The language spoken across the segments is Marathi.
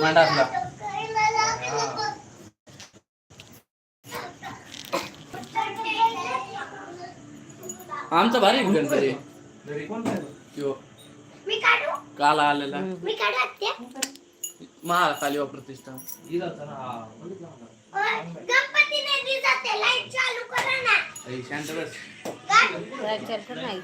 मांडासला आमचा भारी आहे गणपती. यो. मी काढू? काल आलेला. महाकाली प्रतिष्ठा. गणपती नदी जाते लाइट चालू करा ना. ऐ, शांत बस? नाही.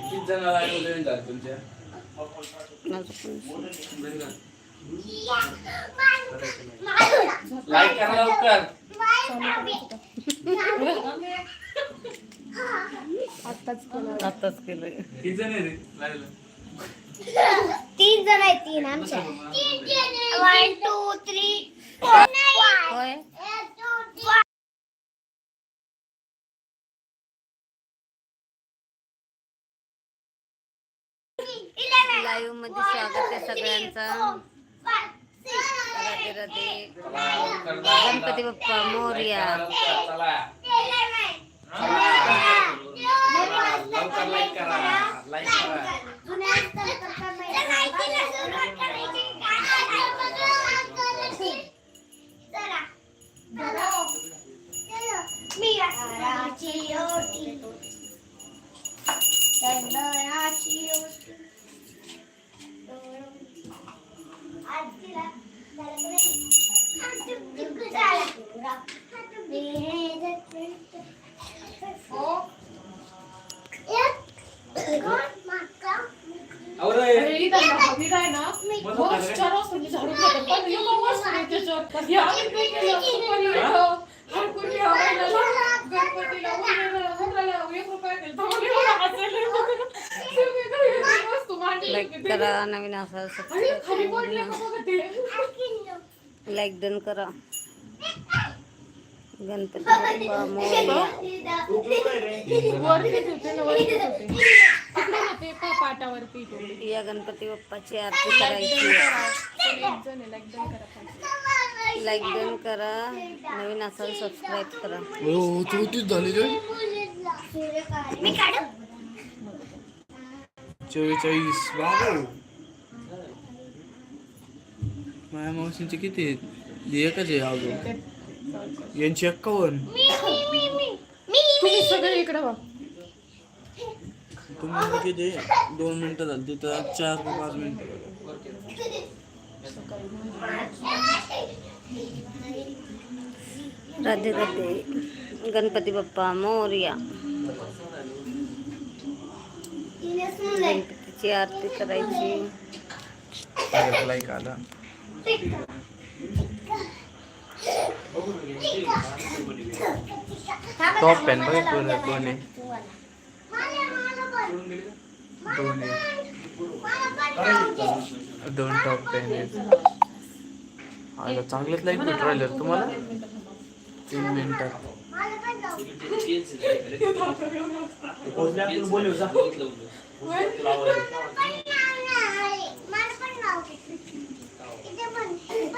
किती जणांना आयोजन झालं तुमच्या लाईक करा लवकर आताच केलंय किती जण आहे रे लाईव्हला? तीन जण आहेत तीन आमच्या वन टू थ्री होय लाईव्हमध्ये स्वागत आहे सगळ्यांचं राधे राधे चला, लवकर जा. गणपती बाप्पा मोरया लवकर, चला. लवकर लाईक करा लाईक डन करा. गणपती बाप्पा मोरया पाटावरती या गणपती बाप्पाची आरती करायची लाईक डन करा. नवीन असाल सबस्क्राईब करा. हो झाले चव्वेचाळीस बाबू माझ्या मावशींचे किती आहेत? एकच आहे अजून. यांची एक्कावन्न. मी मी मी मी. मी तुम्ही सगळे इकडे बघ तुम्हाला किती दोन मिनिटं झाली तिथं चार ते पाच मिनिटं. राधे राधे. गणपती बाप्पा मोरया. गणपतीची आरती करायची. लाईक आला. टॉप पॅन बघ दोन दोन आहे दोन आहे दोन टॉप पॅन आहेत. आलं चांगलेच लाईक भेट राहिले तुम्हाला? तीन मिनिटात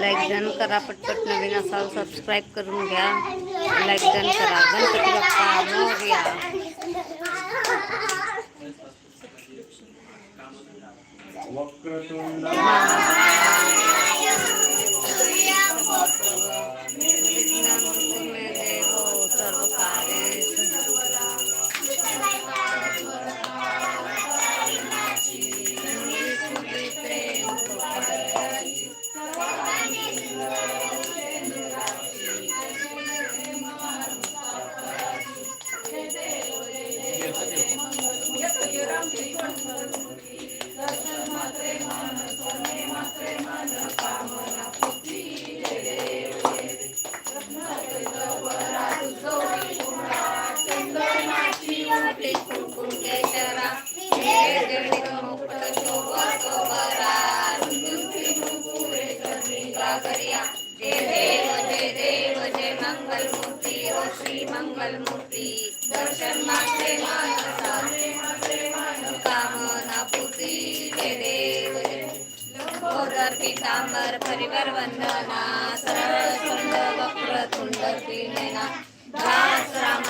लाईक डन करा पटपट नवीन असाल सबस्क्राईब करून घ्या. लाईक डन करा गणपती बाप्पा मोरया देवो पितांबर परिवर वंदना सरळ सुंद वक्र तुंड नयना दास रामाचा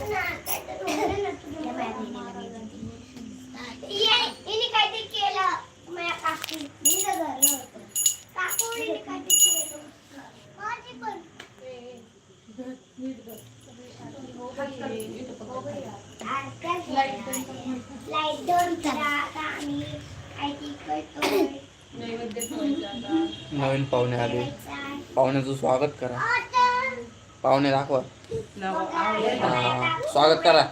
না पाहुणे दाखवा. स्वागत करा.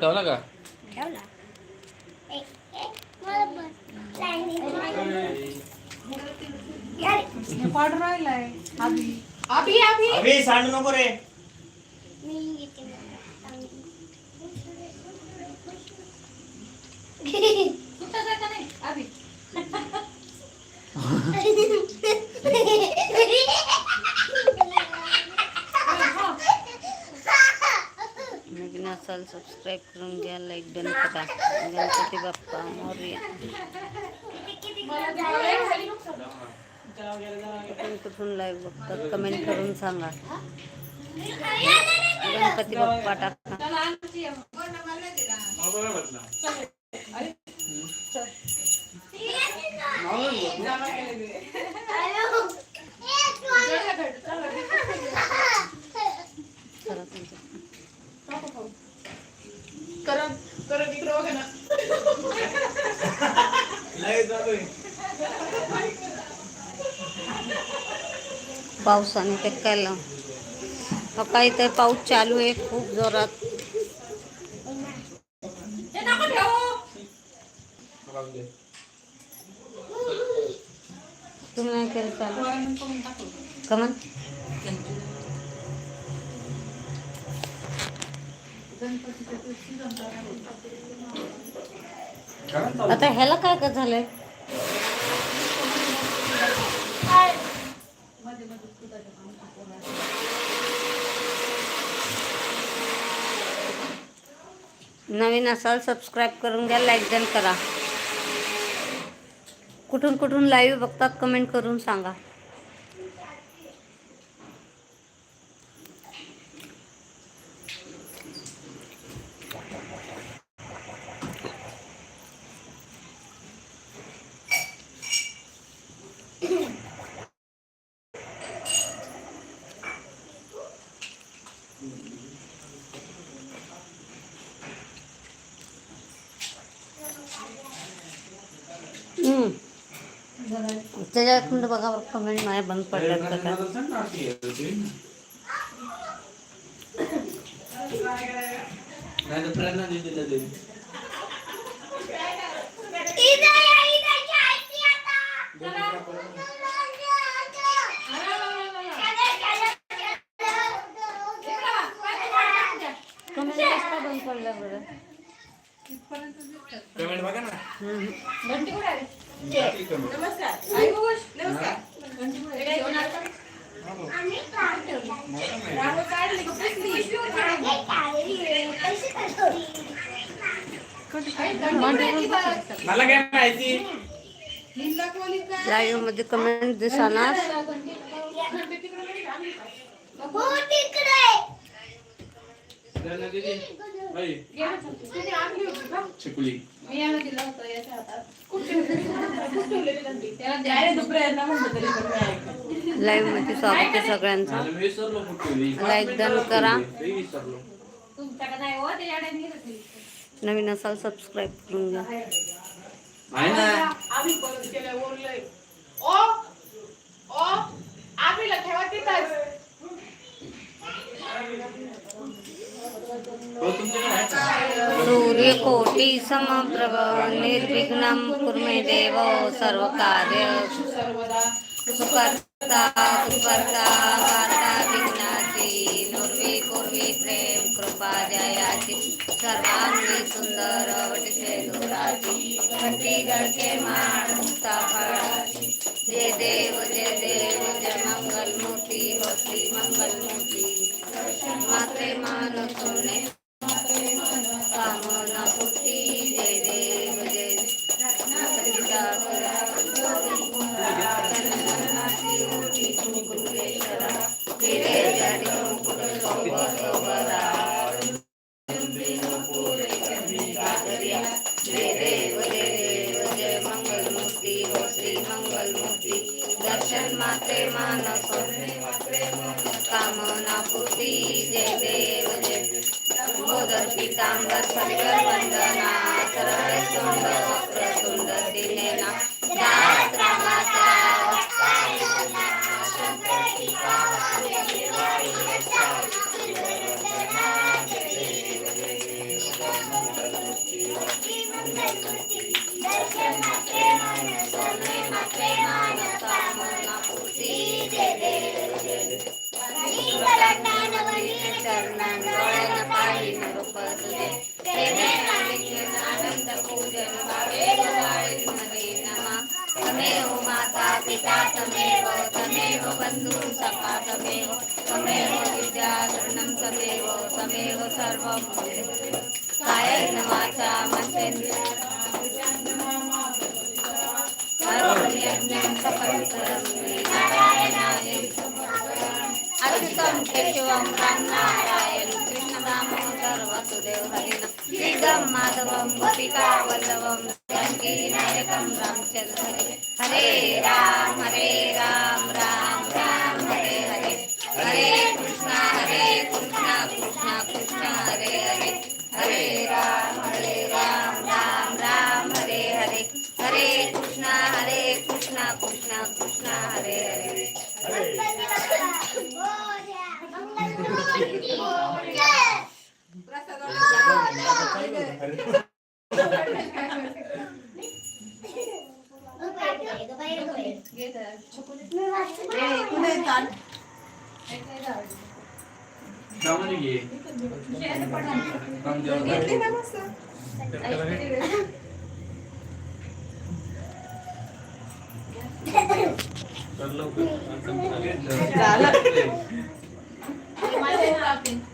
ठेवला का? अभि अभि अबे सांडू नको रे. सुट्टा नवीन असाल सबस्क्राईब करून घ्या लाईक डन करा गणपती बाप्पा मोर्या कुठून कुठून लाईव्ह बघतात कमेंट करून सांगा गणपती बाप्पा टाका पावसाने ते केलं. काही तर पाऊस चालू आहे खूप जोरात हे नको ठेवू तुम्ही नाही केलं चालू कमन आता ह्याला काय काय झालंय? नवीन असाल सबस्क्राईब करून घ्या लाईक डन करा. कुठून कुठून लाईव्ह बघतात कमेंट करून सांगा हम्म. त्याच्यात बघा कमेंट माझ्या बंद पडल्यात का काय नाही तर प्रेरणा दिदीला देईल इथं या, इथं जायची आता. कमेंट कसं बंद पडलं बरं पेमेंट बघा ना? नमस्कार आई नमस्कार हे काय घेऊन आला? काढली का मला काय माहिती कोणी काय? लाईव्हमध्ये कमेंट दिसणार घंटी तिकडे. चिकुली. मी याला दिलं होतं याच्या हातात. लाईव्हमध्ये स्वागत आहे सगळ्यांचं. Like done करा. हो. नवीन असाल सबस्क्राईब करून घ्या. ओ! तिथंच. हो सूर्यकोटी समप्रभ निर्विघ्नं कुर्मे देव सर्वकार्य सुकर्ता सुकर्ता वार्ता विघ्नाची नुर्वी पूर्वी प्रेम कृपा जयाची सर्वांगी सुंदर वटिसे दुराची घटी गडके माळ मुक्ता फळाची जय देव जय देव जय मंगल मूर्ती होती मंगल मूर्ती मात्रे मान सोने कामना पुटी पितांबर सरिकर वंदना सरळ सोंड प्रसुंड दिनेना दास रामाचा तमेव माता पिता तमेव तमेव बंधू सखा तमेव तमेव विद्या शरणं तमेव तमेव सर्वं कायेन वाचा मनसेन्द्रिया सर्वयज्ञं सकलकरं नारायणाय अच्युतं केशवं वसुदेव हरिण श्रीदं माधवं गोपिका वल्लभं जानकी नायकं रामचंद्र हरे हरे राम हरे राम राम राम हरे हरे। हरे कृष्णा हरे कृष्णा कृष्णा कृष्णा हरे हरे। हरे राम हरे राम राम राम हरे हरे। हरे कृष्णा हरे कृष्णा कृष्णा कृष्णा हरे हरे। त्यामध्ये घे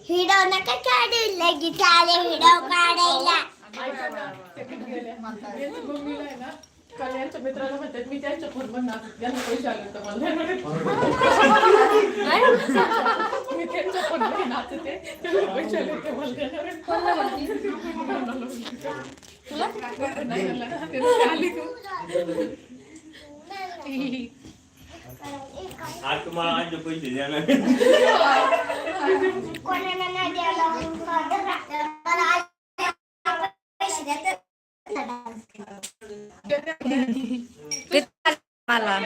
हिडो नका काढू? लगेच हिडो काढायला. कल्याणच्या मित्राला म्हणतात मी त्यांच्या फोन म्हणणार यांना पैसे आले मला मी त्यांच्या फोनमध्ये नाचते त्यांना पैसे आले मला आली आज तुम्हाला आज पैसे देणार. कोणाला नाही द्यायला पैसे देतात. मला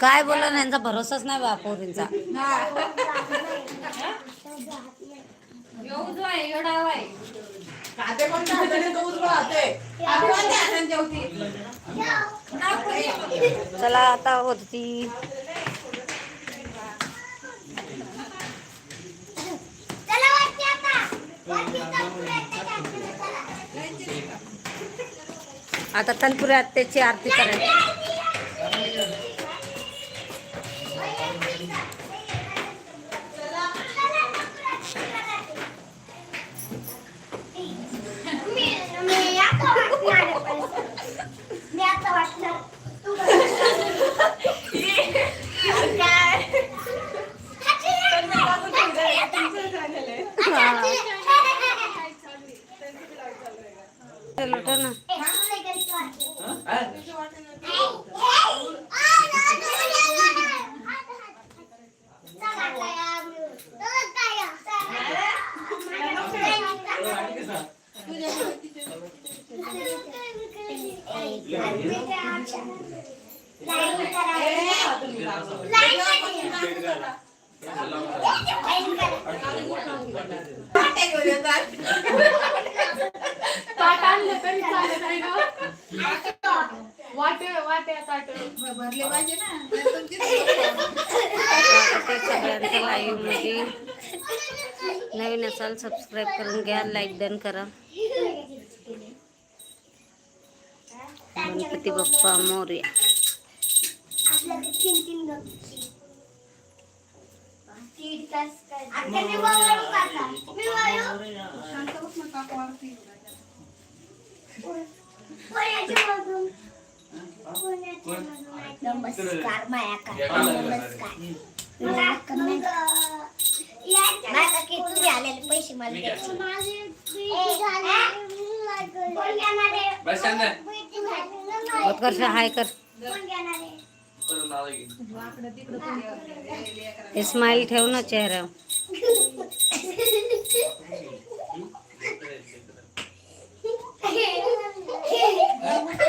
काय बोला ना यांचा भरोसाच नाही बापोरींचा चला आता होती आता तनपुरी आत्याची आरती करायची. असाल सबस्क्राईब करून घ्या लाईक डन करा गणपती बाप्पा मोर्या आपल्याकडे तीन तीन गप्पी. दीड तास काय- आता मी वळवू का आता? मी वळवू? पुण्याच्या मधून. पुण्याच्या मधून आहे. नमस्कार मायाकार नमस्कार मला कमी- माझा की आलेले पैसे मला द्यायचे. हाय कर स्माइल ठेव ना चेहऱ्यावर कायन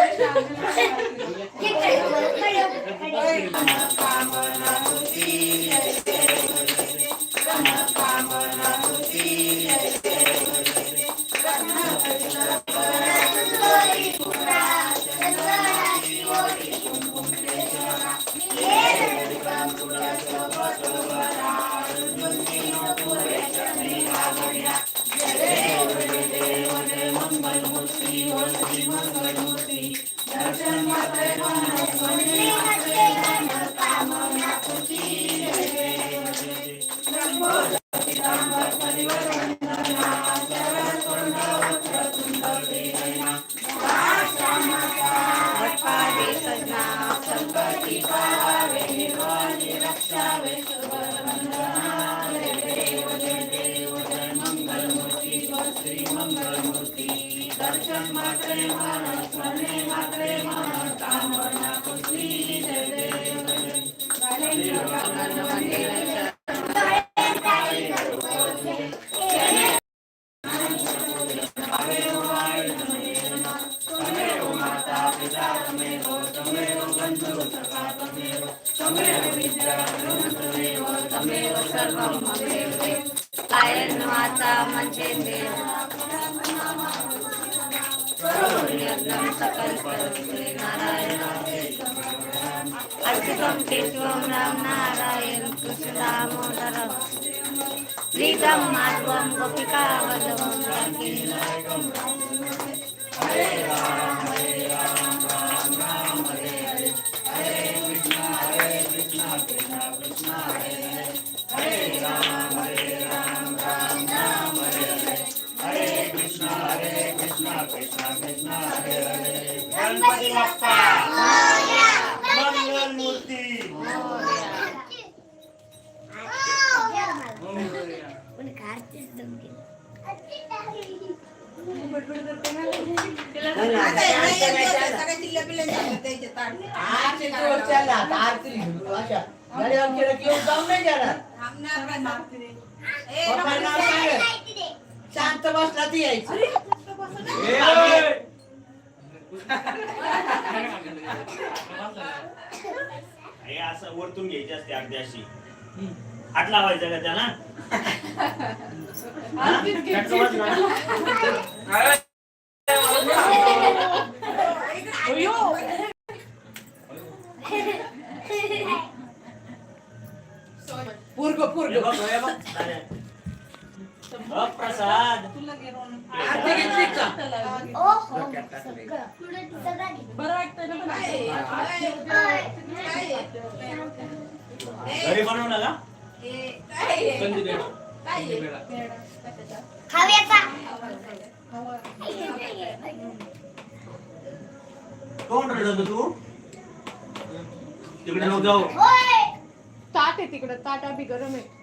అర్చకం శివం రామ నారాయణ కృష్ణ దామోదరం శ్రీతం మాధవం గోపికా వల్లవం హరే రామ హరే जाणार पप्पा नाव सांग शांत बसला ती यायची हे असं वरतून घ्यायची असते अगदी अशी. हात लावायचा का त्याला? पूर्ग पूर्ग. प्रसाद आरती घेतली का? बरं वाटतंय ना तुला? घरी का खाव्याचा कोण रडत तू? तिकडे नको जाऊ ताट आहे तिकडं. ताट अभि गरम आहे. हे,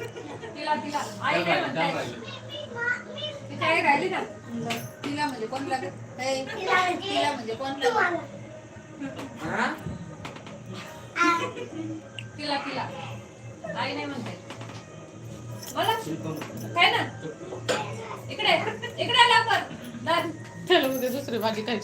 तिला तिला. आई काय म्हणताय? तिच्या आई राहिली ना तिला म्हणजे कोण लागत तिला म्हणजे कोण लागत तिला तिला. आई नाही म्हणते. बोला. काय ना? इकडे इकडे लवकर त्याला उद्या दुसरी भाजी खायची.